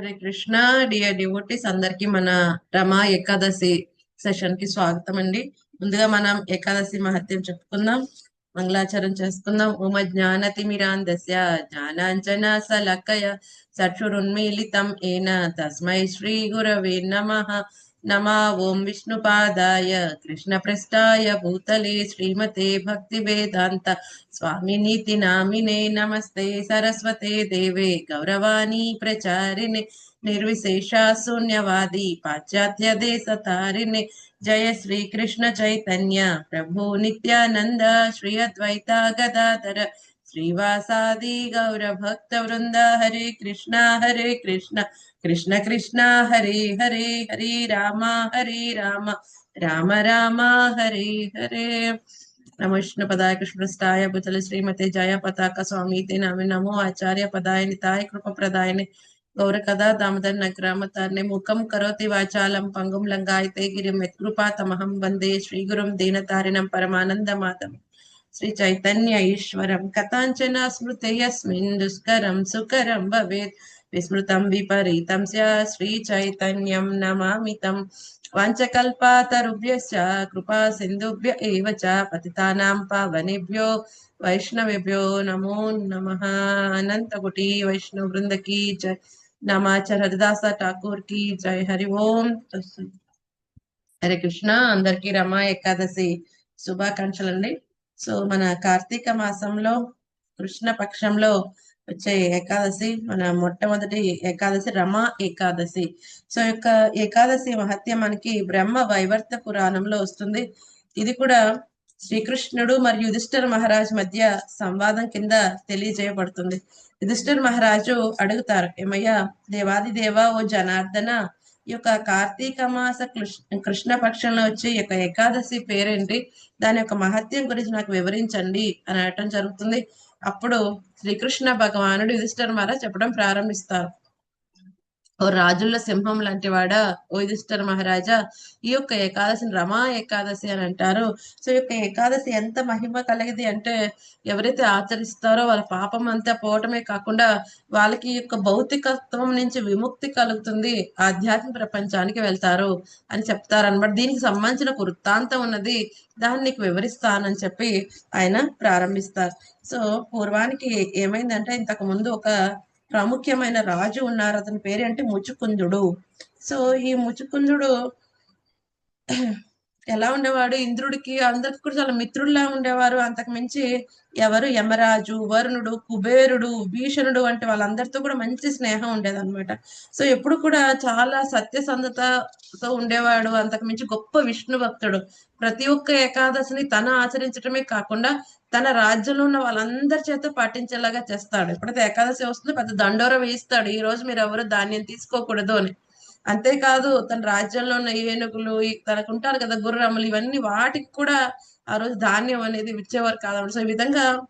Hare Krishna dear devotees అందరికి మన రమా ఏకాదశి సెషన్కి స్వాగతం అండి. ముందుగా మనం ఏకాదశి మహత్యం చెప్పుకుందాం మంగళాచరం చేసుకుందాం. ఓమ దశ జ్ఞానాంజన సలకయ చక్షురున్మీలితం ఏన తస్మై శ్రీ గురవే నమః. నమా ఓం విష్ణుపాదాయ కృష్ణప్రస్థాయ భూతలే శ్రీమతే భక్తి వేదాంత స్వామినీతి నామినే నమస్తే సరస్వతే దేవే గౌరవాణి ప్రచారిణి నిర్విశేష శూన్యవాది పాశ్చాత్య దేశ తారిణి జయ శ్రీ కృష్ణ చైతన్య ప్రభు నిత్యానంద శ్రీ అద్వైత గదాధర శ్రీవాసాది గౌర భక్త వృంద హరే కృష్ణ హరే కృష్ణ కృష్ణ కృష్ణ హరే హరే హరే రామ హరే రామ రామ రామ హరే హరే నమ విష్ణు పదాయ కృష్ణస్థాయ భుజల శ్రీమతి జయ పతాక స్వామి తే నామి నమో ఆచార్య పదాయ నితాయ కృప ప్రదాయని గౌర కథా దామోదర్ నగ్రామతార్నే ముఖం కరోతి వాచాలం శ్రీ చైతన్య ఈశ్వరం కథాంచన స్మృతయస్మిన్ దుష్కరం సుకరం భవేత్ విస్మృతం విపరీతం శ్రీ చైతన్యం నమామితం వాంచకల్పాతరుభ్యశ్చ కృపా సింధుభ్య ఏవ చ పతితానాం పావనేభ్యో వైష్ణవేభ్యో నమో నమః అనంతకుటి వైష్ణవ బృందకి జై నమాచర్ హరిదాస ఠాకూర్కి జై హరి ఓం హరే కృష్ణ అందరికీ రమా ఏకాదశి శుభాకాంక్షలు అండి సో మన కార్తీక మాసంలో కృష్ణ పక్షంలో వచ్చే ఏకాదశి మన మొట్టమొదటి ఏకాదశి రమా ఏకాదశి. సో ఈ యొక్క ఏకాదశి మహత్యం మనకి బ్రహ్మ వైవర్త పురాణంలో వస్తుంది. ఇది కూడా శ్రీకృష్ణుడు మరియు యుధిష్ఠర్ మహారాజ్ మధ్య సంవాదం కింద తెలియజేయబడుతుంది. యుధిష్ఠర్ మహారాజు అడుగుతారు ఏమయ్యా దేవాది దేవా ఓ జనార్దన ఈ యొక్క కార్తీక మాస కృష్ణ కృష్ణ పక్షంలో వచ్చే ఈ యొక్క ఏకాదశి పేరేంటి? దాని యొక్క మహత్యం గురించి నాకు వివరించండి అని అనటం జరుగుతుంది. అప్పుడు శ్రీకృష్ణ భగవానుడు యుధిష్ఠర్ మహారాజ్ చెప్పడం ప్రారంభిస్తారు. ఓ రాజుల సింహం లాంటి వాడ? ఓ మహారాజా ఈ యొక్క ఏకాదశిని రమా ఏకాదశి అని అంటారు. సో ఈ యొక్క ఏకాదశి ఎంత మహిమ కలిగింది అంటే ఎవరైతే ఆచరిస్తారో వాళ్ళ పాపం అంతా పోవటమే కాకుండా వాళ్ళకి ఈ యొక్క భౌతికత్వం నుంచి విముక్తి కలుగుతుంది. ఆధ్యాత్మిక ప్రపంచానికి వెళ్తారు అని చెప్తారు అనమాట దీనికి సంబంధించిన ఒక వృత్తాంతం ఉన్నది. దాన్ని నీకు వివరిస్తానని చెప్పి ఆయన ప్రారంభిస్తారు. సో పూర్వానికి ఏమైందంటే ఇంతకు ముందు ఒక ప్రాముఖ్యమైన రాజు ఉన్నారు. అతని పేరు ముచుకుందుడు. సో ఈ ముచుకుందుడు ఎలా ఉండేవాడు? ఇంద్రుడికి అందరికి కూడా చాలా మిత్రుల్లా ఉండేవారు. అంతకు మించి ఎవరు యమరాజు వరుణుడు కుబేరుడు భీషణుడు వంటి వాళ్ళందరితో కూడా మంచి స్నేహం ఉండేదన్నమాట. సో ఎప్పుడు కూడా చాలా సత్యసంధతతో ఉండేవాడు. అంతకు మించి గొప్ప విష్ణు భక్తుడు. ప్రతి ఒక్క ఏకాదశిని తన ఆచరించడమే కాకుండా తన రాజ్యంలో ఉన్న వాళ్ళందరి చేత పాటించేలాగా చేస్తాడు. ఎప్పుడైతే ఏకాదశి వస్తుందో పెద్ద దండోర వేయిస్తాడు. ఈ రోజు మీరు ఎవరు ధాన్యం తీసుకోకూడదు అని. అంతేకాదు తన రాజ్యంలో ఉన్న ఏనుగులు తనకు ఉంటారు కదా గుర్రములు ఇవన్నీ వాటికి కూడా ఆ రోజు ధాన్యం అనేది ఇచ్చేవారు కాదు సో ఈ విధంగా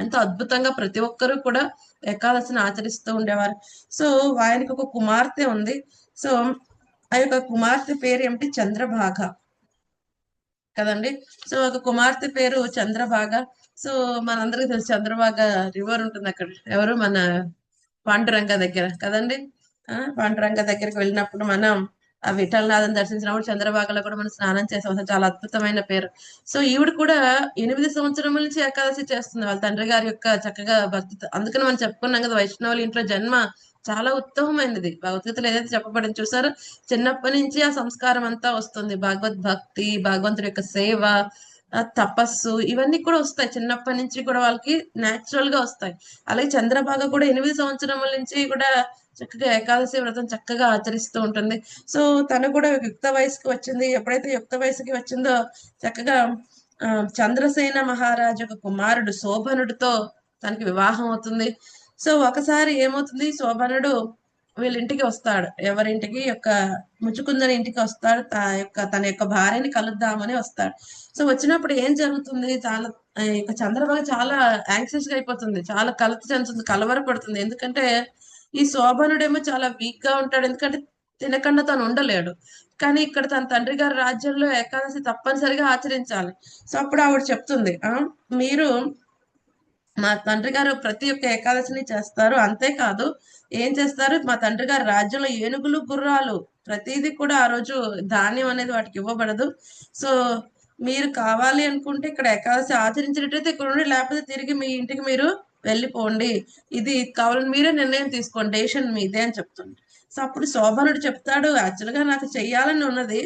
ఎంతో అద్భుతంగా ప్రతి ఒక్కరూ కూడా ఏకాదశిని ఆచరిస్తూ ఉండేవారు. సో ఆయనకు ఒక కుమార్తె ఉంది. సో ఆ యొక్క కుమార్తె పేరు ఏమిటి? చంద్రభాగ. కదండి? సో ఒక కుమార్తె పేరు చంద్రభాగ. సో మనందరికీ తెలుసు చంద్రభాగ రివర్ ఉంటుంది అక్కడ. ఎవరు? మన పాండురంగ దగ్గర. కదండి? పాండురంగ దగ్గరికి వెళ్ళినప్పుడు మనం ఆ విఠలనాథం దర్శించినప్పుడు చంద్రబాగలో కూడా మనం స్నానం చేసాం అసలు చాలా అద్భుతమైన పేరు. సో ఈవిడ కూడా ఎనిమిది సంవత్సరముల నుంచి ఏకాదశి చేస్తుంది. వాళ్ళ తండ్రి గారి యొక్క చక్కగా భక్తి అందుకని మనం చెప్పుకున్నాం కదా వైష్ణవుల ఇంట్లో జన్మ చాలా ఉత్తమమైనది. భగవద్గీతలు ఏదైతే చెప్పబడింది చూసారో? చిన్నప్పటి నుంచి ఆ సంస్కారం అంతా వస్తుంది. భగవద్ భక్తి భగవంతుడి యొక్క సేవ తపస్సు ఇవన్నీ కూడా వస్తాయి. చిన్నప్పటి నుంచి కూడా వాళ్ళకి నేచురల్గా వస్తాయి. అలాగే చంద్రబాగ కూడా ఎనిమిది సంవత్సరముల నుంచి కూడా చక్కగా ఏకాదశి వ్రతం చక్కగా ఆచరిస్తూ ఉంటుంది. సో తను కూడా యుక్త వయసుకి వచ్చింది. ఎప్పుడైతే యుక్త వయసుకి వచ్చిందో చక్కగా చంద్రసేన మహారాజు ఒక కుమారుడు శోభనుడితో తనకి వివాహం అవుతుంది. సో ఒకసారి ఏమవుతుంది? శోభనుడు వీళ్ళ ఇంటికి వస్తాడు. ఎవరింటికి? యొక్క ముచ్చుకుందని ఇంటికి వస్తాడు. తా యొక్క తన యొక్క భార్యని కలుద్దామని వస్తాడు. సో వచ్చినప్పుడు ఏం జరుగుతుంది? చాలా యొక్క చంద్రబాబు చాలా యాంగ్షియస్గా అయిపోతుంది. చాలా కలత చెందుతుంది కలవరపడుతుంది. ఎందుకంటే ఈ శోభనుడేమో చాలా వీక్గా ఉంటాడు. ఎందుకంటే తినకుండా తను ఉండలేడు. కానీ ఇక్కడ తన తండ్రి గారి రాజ్యంలో ఏకాదశి తప్పనిసరిగా ఆచరించాలి. సో అప్పుడు ఆవిడ చెప్తుంది ఆ మీరు మా తండ్రి గారు ప్రతి ఒక్క ఏకాదశిని చేస్తారు. అంతేకాదు ఏం చేస్తారు? మా తండ్రి గారు రాజ్యంలో ఏనుగులు గుర్రాలు ప్రతిదీ కూడా ఆ రోజు ధాన్యం అనేది వాటికి ఇవ్వబడదు. సో మీరు కావాలి అనుకుంటే ఇక్కడ ఏకాదశి ఆచరించినట్టయితే ఇక్కడ ఉండి లేకపోతే తిరిగి మీ ఇంటికి మీరు వెళ్ళిపోండి. ఇది కావాలని మీరే నిర్ణయం తీసుకోండి డేషన్ మీదే అని చెప్తుంది. సో అప్పుడు శోభనుడు చెప్తాడు యాక్చువల్గా నాకు చెయ్యాలని ఉన్నది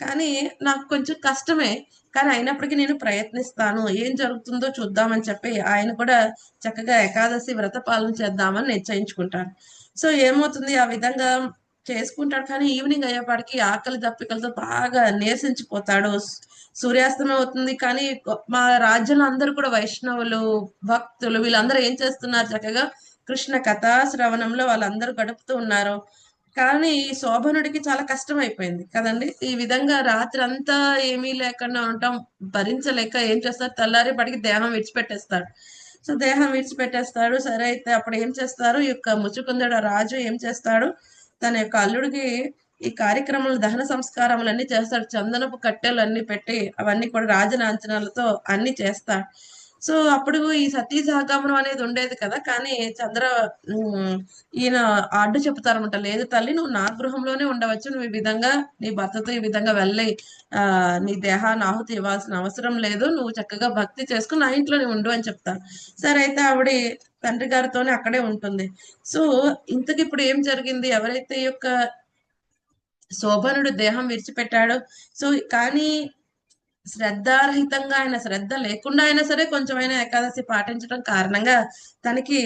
కానీ నాకు కొంచెం కష్టమే కానీ అయినప్పటికీ నేను ప్రయత్నిస్తాను. ఏం జరుగుతుందో చూద్దామని చెప్పి ఆయన కూడా చక్కగా ఏకాదశి వ్రత పాలన చేద్దామని నిశ్చయించుకుంటాను సో ఏమవుతుంది? ఆ విధంగా చేసుకుంటాడు. కానీ ఈవినింగ్ అయ్యేపాటికి ఆకలి దప్పికలతో బాగా నీరసించిపోతాడు. సూర్యాస్తమయం అవుతుంది. కానీ మా రాజ్యంలో అందరూ కూడా వైష్ణవులు భక్తులు వీళ్ళందరూ ఏం చేస్తున్నారు చక్కగా? కృష్ణ కథా శ్రవణంలో వాళ్ళందరూ గడుపుతూ ఉన్నారు. కానీ శోభనుడికి చాలా కష్టం అయిపోయింది కదండి. ఈ విధంగా రాత్రి అంతా ఏమీ లేకుండా ఉండటం భరించలేక ఏం చేస్తారు? తెల్లారి పడికి దేహం విడిచిపెట్టేస్తాడు. సో దేహం విడిచిపెట్టేస్తాడు. సరే అయితే అప్పుడు ఏం చేస్తారు? ఈ యొక్క ముచ్చుకుందడ రాజు ఏం చేస్తాడు? తన యొక్క అల్లుడికి ఈ కార్యక్రమంలో దహన సంస్కారములన్నీ చేస్తాడు. చందనపు కట్టెలు అన్ని పెట్టి అవన్నీ కూడా రాజలాంఛనాలతో అన్ని చేస్తాడు సో అప్పుడు ఈ సతీ సహగమనం అనేది ఉండేది కదా. కానీ చంద్ర ఈయన అడ్డు చెప్తారనమాట లేదు తల్లి నువ్వు నా గృహంలోనే ఉండవచ్చు. నువ్వు ఈ విధంగా నీ భర్తతో ఈ విధంగా వెళ్ళి ఆ నీ దేహాన్ని ఆహుతి ఇవ్వాల్సిన అవసరం లేదు. నువ్వు చక్కగా భక్తి చేసుకుని నా ఇంట్లోనే ఉండు అని చెప్తాను సరే అయితే ఆవిడ తండ్రి గారితోనే అక్కడే ఉంటుంది. సో ఇంతకి ఇప్పుడు ఏం జరిగింది? ఎవరైతే ఈ యొక్క శోభనుడు దేహం విడిచిపెట్టాడు. సో కానీ శ్రద్ధారహితంగా ఆయన శ్రద్ధ లేకుండా అయినా సరే కొంచెమైనా ఏకాదశి పాటించడం కారణంగా తనకి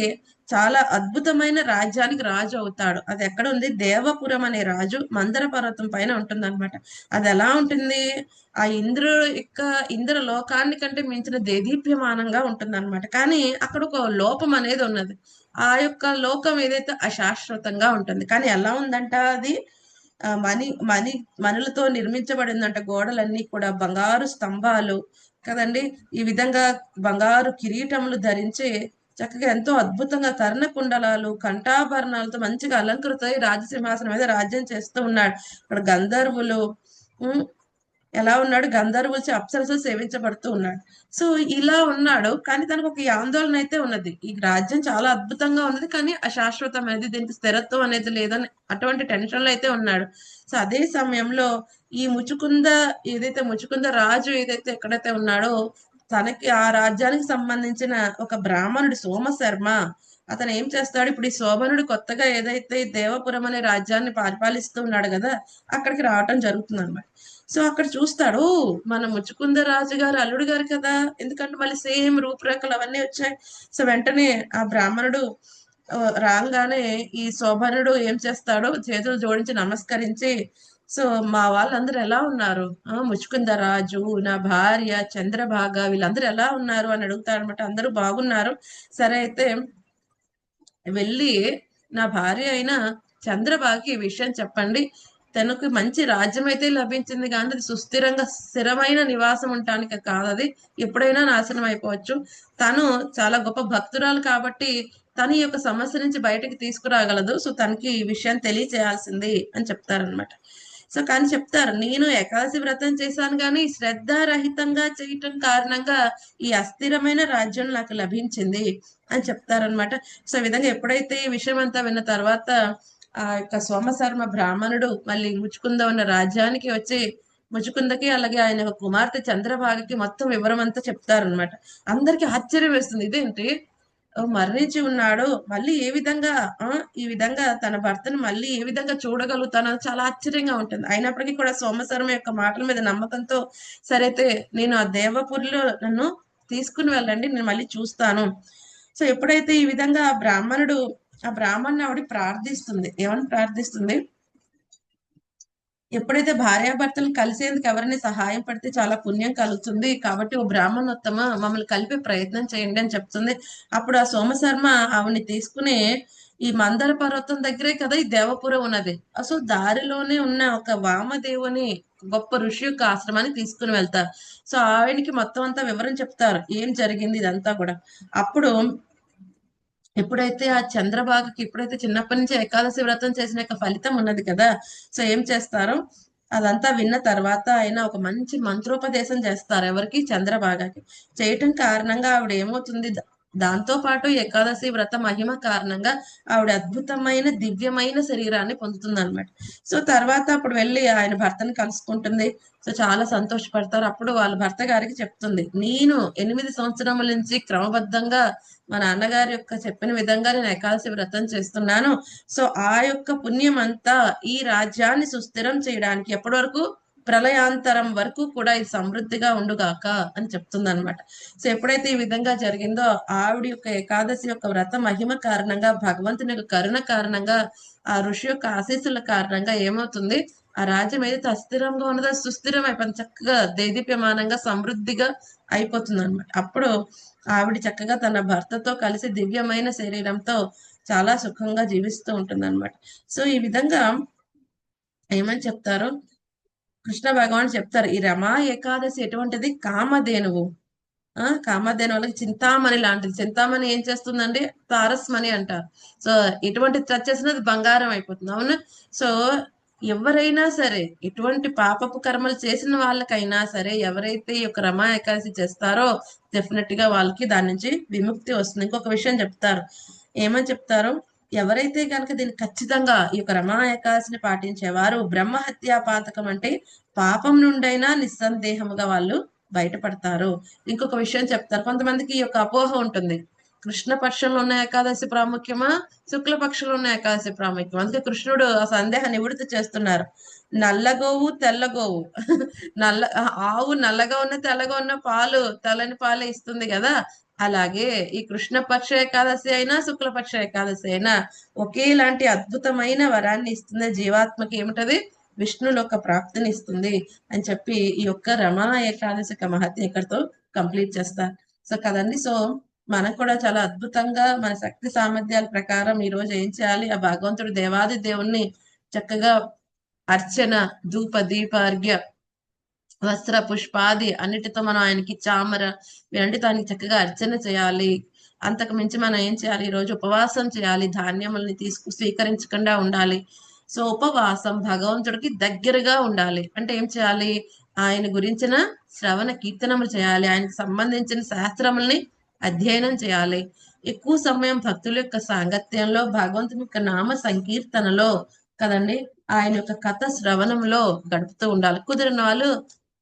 చాలా అద్భుతమైన రాజ్యానికి రాజు అవుతాడు. అది ఎక్కడ ఉంది దేవపురం అనే రాజు మందర పర్వతం పైన ఉంటుందన్నమాట. అది ఎలా ఉంటుంది? ఆ ఇంద్రుడు యొక్క ఇంద్ర లోకాన్ని కంటే మించిన దేదీప్యమానంగా ఉంటుందన్నమాట. కానీ అక్కడ ఒక లోపం అనేది ఉన్నది. ఆ యొక్క లోకం ఏదైతే అశాశ్వతంగా ఉంటుంది. కానీ ఎలా ఉందంట అది? మణి మణి మణులతో నిర్మించబడిందంట గోడలన్నీ కూడా. బంగారు స్తంభాలు కదండి. ఈ విధంగా బంగారు కిరీటములు ధరించి చక్కగా ఎంతో అద్భుతంగా కర్ణ కుండలాలు కంఠాభరణాలతో మంచిగా అలంకృతమై రాజసింహాసనం మీద రాజ్యం చేస్తూ ఉన్నాడు. ఇక్కడ గంధర్వులు ఉమ్, ఎలా ఉన్నాడు? గంధర్వులు అప్సరస సేవించబడుతూ ఉన్నాడు. సో ఇలా ఉన్నాడు. కానీ తనకు ఒక ఆందోళన అయితే ఉన్నది. ఈ రాజ్యం చాలా అద్భుతంగా ఉన్నది. కానీ అశాశ్వతమైనది. దీనికి స్థిరత్వం అనేది లేదని అటువంటి టెన్షన్లో అయితే ఉన్నాడు. సో అదే సమయంలో ఈ ముచుకుంద ఏదైతే ముచుకుంద రాజు ఏదైతే ఎక్కడైతే ఉన్నాడో తనకి ఆ రాజ్యానికి సంబంధించిన ఒక బ్రాహ్మణుడు సోమశర్మ అతను ఏం చేస్తాడు? ఇప్పుడు ఈ శోభనుడు కొత్తగా ఏదైతే దేవపురం అనే రాజ్యాన్ని పరిపాలిస్తూ ఉన్నాడు కదా అక్కడికి రావటం జరుగుతుంది అనమాట సో అక్కడ చూస్తాడు మన ముచ్చుకుంద రాజు గారు అల్లుడు గారు కదా ఎందుకంటే మళ్ళీ సేమ్ రూపురేఖలు అవన్నీ వచ్చాయి. సో వెంటనే ఆ బ్రాహ్మణుడు రాగానే ఈ శోభనుడు ఏం చేస్తాడో చేతులు జోడించి నమస్కరించి సో మా వాళ్ళందరూ ఎలా ఉన్నారు? ఆ ముచ్చుకుంద రాజు నా భార్య చంద్రభాగ వీళ్ళందరూ ఎలా ఉన్నారు అని అడుగుతారు అనమాట అందరూ బాగున్నారు. సరే అయితే వెళ్ళి నా భార్య అయిన చంద్రబాకి ఈ విషయం చెప్పండి. తనకు మంచి రాజ్యం అయితే లభించింది కానీ అది సుస్థిరంగా స్థిరమైన నివాసం ఉండటానికి కాదు. అది ఎప్పుడైనా నాశనం అయిపోవచ్చు. తను చాలా గొప్ప భక్తురాలు కాబట్టి తన ఈ యొక్క సమస్య నుంచి బయటకు తీసుకురాగలదు. సో తనకి ఈ విషయం తెలియచేయాల్సింది అని చెప్తారనమాట సో కానీ చెప్తారు నేను ఏకాదశి వ్రతం చేశాను కానీ శ్రద్ధారహితంగా చేయటం కారణంగా ఈ అస్థిరమైన రాజ్యం నాకు లభించింది అని చెప్తారనమాట సో విధంగా ఎప్పుడైతే ఈ విషయం అంతా విన్న తర్వాత ఆ యొక్క సోమశర్మ బ్రాహ్మణుడు మళ్ళీ ముచ్చుకుంద ఉన్న రాజ్యానికి వచ్చి ముచుకుందకి అలాగే ఆయన కుమార్తె చంద్రభాగకి మొత్తం వివరం అంతా చెప్తారనమాట అందరికి ఆశ్చర్యం వేస్తుంది. ఇదేంటి? ఓ మరణించి ఉన్నాడు. మళ్ళీ ఏ విధంగా ఈ విధంగా తన భర్తను మళ్ళీ ఏ విధంగా చూడగలుగుతానో చాలా ఆశ్చర్యంగా ఉంటుంది. అయినప్పటికీ కూడా సోమశర్మ యొక్క మాటల మీద నమ్మకంతో సరైతే నేను ఆ దేవపురిలో నన్ను తీసుకుని వెళ్ళండి నేను మళ్ళీ చూస్తాను. సో ఎప్పుడైతే ఈ విధంగా బ్రాహ్మణుడు ఆ బ్రాహ్మణ్ ఆవిడ ప్రార్థిస్తుంది. ఏమని ప్రార్థిస్తుంది? ఎప్పుడైతే భార్యాభర్తలు కలిసేందుకు ఎవరిని సహాయం పడితే చాలా పుణ్యం కలుగుతుంది. కాబట్టి ఓ బ్రాహ్మణోత్తమ మమ్మల్ని కలిపే ప్రయత్నం చేయండి అని చెప్తుంది. అప్పుడు ఆ సోమశర్మ ఆవిని తీసుకుని ఈ మందర పర్వతం దగ్గరే కదా ఈ దేవపురం ఉన్నది. అసలు దారిలోనే ఉన్న ఒక వామదేవుని గొప్ప ఋషి యొక్క ఆశ్రమాన్ని తీసుకుని వెళ్తారు. సో ఆయనకి మొత్తం అంతా వివరం చెప్తారు. ఏం జరిగింది ఇదంతా కూడా. అప్పుడు ఎప్పుడైతే ఆ చంద్రబాగకి ఎప్పుడైతే చిన్నప్పటి నుంచి ఏకాదశి వ్రతం చేసిన యొక్క ఫలితం ఉన్నది కదా సో ఏం చేస్తారు? అదంతా విన్న తర్వాత ఆయన ఒక మంచి మంత్రోపదేశం చేస్తారు ఎవరికి? చంద్రబాగకి చేయటం కారణంగా ఆవిడ ఏమవుతుంది? దాంతో పాటు ఏకాదశి వ్రత మహిమ కారణంగా ఆవిడ అద్భుతమైన దివ్యమైన శరీరాన్ని పొందుతుంది అనమాట సో తర్వాత అప్పుడు వెళ్ళి ఆయన భర్తను కలుసుకుంటుంది. సో చాలా సంతోషపడతారు. అప్పుడు వాళ్ళ భర్త గారికి చెప్తుంది. నేను ఎనిమిది సంవత్సరముల నుంచి క్రమబద్ధంగా మా నాన్నగారి యొక్క చెప్పిన విధంగా నేను ఏకాదశి వ్రతం చేస్తున్నాను. సో ఆ యొక్క పుణ్యం అంతా ఈ రాజ్యాన్ని సుస్థిరం చేయడానికి ఎప్పటి వరకు ప్రళయాంతరం వరకు కూడా ఇది సమృద్ధిగా ఉండుగాక అని చెప్తుంది అనమాట సో ఎప్పుడైతే ఈ విధంగా జరిగిందో ఆవిడ యొక్క ఏకాదశి యొక్క వ్రత మహిమ కారణంగా భగవంతుని యొక్క కరుణ కారణంగా ఆ ఋషి యొక్క ఆశీస్సుల కారణంగా ఏమవుతుంది? ఆ రాజ్యం ఏదైతే అస్థిరంగా ఉన్నదో సుస్థిరం అయిపోయింది చక్కగా దేదీప్యమానంగా సమృద్ధిగా అయిపోతుంది అనమాట అప్పుడు ఆవిడ చక్కగా తన భర్తతో కలిసి దివ్యమైన శరీరంతో చాలా సుఖంగా జీవిస్తూ ఉంటుంది అనమాట సో ఈ విధంగా ఏమని చెప్తారు? కృష్ణ భగవాన్ చెప్తారు ఈ రమా ఏకాదశి ఎటువంటిది? కామధేనువు. ఆ కామధేను వాళ్ళకి చింతామణి లాంటిది. చింతామణి ఏం చేస్తుందండి? తారస్మణి అంటారు. సో ఎటువంటి టచ్ చేసినా అది బంగారం అయిపోతుంది. అవును? సో ఎవరైనా సరే ఎటువంటి పాపపు కర్మలు చేసిన వాళ్ళకైనా సరే ఎవరైతే ఈ యొక్క రమా ఏకాదశి చేస్తారో డెఫినెట్గా వాళ్ళకి దాని నుంచి విముక్తి వస్తుంది. ఇంకొక విషయం చెప్తారు. ఏమని చెప్తారు? ఎవరైతే కనుక దీన్ని ఖచ్చితంగా ఈ యొక్క రమా ఏకాదశిని పాటించేవారు బ్రహ్మహత్యా పాతకం అంటే పాపం నుండైనా నిస్సందేహముగా వాళ్ళు బయటపడతారు. ఇంకొక విషయం చెప్తారు. కొంతమందికి ఈ యొక్క అపోహ ఉంటుంది. కృష్ణ పక్షంలో ఉన్న ఏకాదశి ప్రాముఖ్యమా? శుక్ల పక్షంలో ఉన్న ఏకాదశి ప్రాముఖ్యం అందుకే కృష్ణుడు ఆ సందేహ నివృత్తి చేస్తున్నారు. నల్లగోవు తెల్లగోవు. నల్ల ఆవు నల్లగా ఉన్న తెల్లగా ఉన్న పాలు తెల్లని పాలు ఇస్తుంది కదా? అలాగే ఈ కృష్ణపక్ష ఏకాదశి అయినా శుక్లపక్ష ఏకాదశి అయినా ఒకేలాంటి అద్భుతమైన వరాన్ని ఇస్తుంది జీవాత్మకి ఏమిటది? విష్ణుల ఒక ప్రాప్తిని ఇస్తుంది అని చెప్పి ఈ యొక్క రమణ ఏకాదశి మహత్య ఇక్కడితో కంప్లీట్ చేస్తారు సో కదండి సో మనకు కూడా చాలా అద్భుతంగా మన శక్తి సామర్థ్యాల ప్రకారం ఈ రోజు ఏం చేయాలి? ఆ భగవంతుడు దేవాది దేవుణ్ణి చక్కగా అర్చన ధూప దీపార్ఘ్య వస్త్ర పుష్పాది అన్నిటితో మనం ఆయనకి చామర వీరంటితో ఆయనకి చక్కగా అర్చన చేయాలి. అంతకు మించి మనం ఏం చేయాలి? ఈరోజు రోజు ఉపవాసం చేయాలి. ధాన్యముల్ని తీసుకు స్వీకరించకుండా ఉండాలి. సో ఉపవాసం భగవంతుడికి దగ్గరగా ఉండాలి. అంటే ఏం చేయాలి? ఆయన గురించిన శ్రవణ కీర్తనములు చేయాలి. ఆయనకు సంబంధించిన శాస్త్రముల్ని అధ్యయనం చేయాలి. ఎక్కువ సమయం భక్తుల యొక్క సాంగత్యంలో భగవంతుని యొక్క నామ సంకీర్తనలో కదండి ఆయన యొక్క కథ శ్రవణంలో గడుపుతూ ఉండాలి. కుదిరిన వాళ్ళు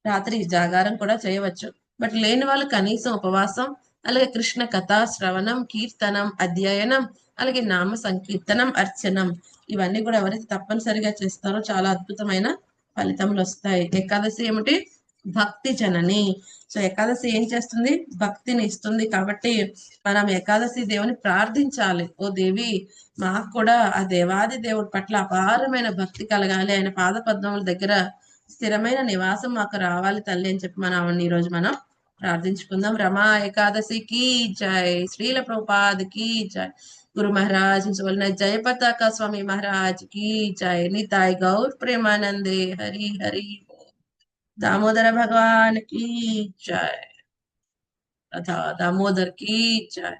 రాత్రి జాగారం కూడా చేయవచ్చు. బట్ లేని వాళ్ళు కనీసం ఉపవాసం అలాగే కృష్ణ కథ శ్రవణం కీర్తనం అధ్యయనం అలాగే నామ సంకీర్తనం అర్చనం ఇవన్నీ కూడా ఎవరైతే తప్పనిసరిగా చేస్తారో చాలా అద్భుతమైన ఫలితములు వస్తాయి. ఏకాదశి ఏమిటి? భక్తి జనని. సో ఏకాదశి ఏం చేస్తుంది? భక్తిని ఇస్తుంది కాబట్టి మనం ఏకాదశి దేవుని ప్రార్థించాలి. ఓ దేవి మాకు కూడా ఆ దేవాది దేవుడి పట్ల అపారమైన భక్తి కలగాలి. ఆయన పాద పద్మముల దగ్గర స్థిరమైన నివాసం మాకు రావాలి తల్లి అని చెప్పి మనం రోజు మనం ప్రార్థించుకుందాం. రమా ఏకాదశికి జై. శ్రీల ప్రపాదికి జై. గురు మహారాజ్ వలన జయ పతాక స్వామి మహారాజ్కి జై. నితాయ్ గౌర్ ప్రేమానందే. హరి హరి దామోదర భగవాన్కి జై. దామోదర్కి జై.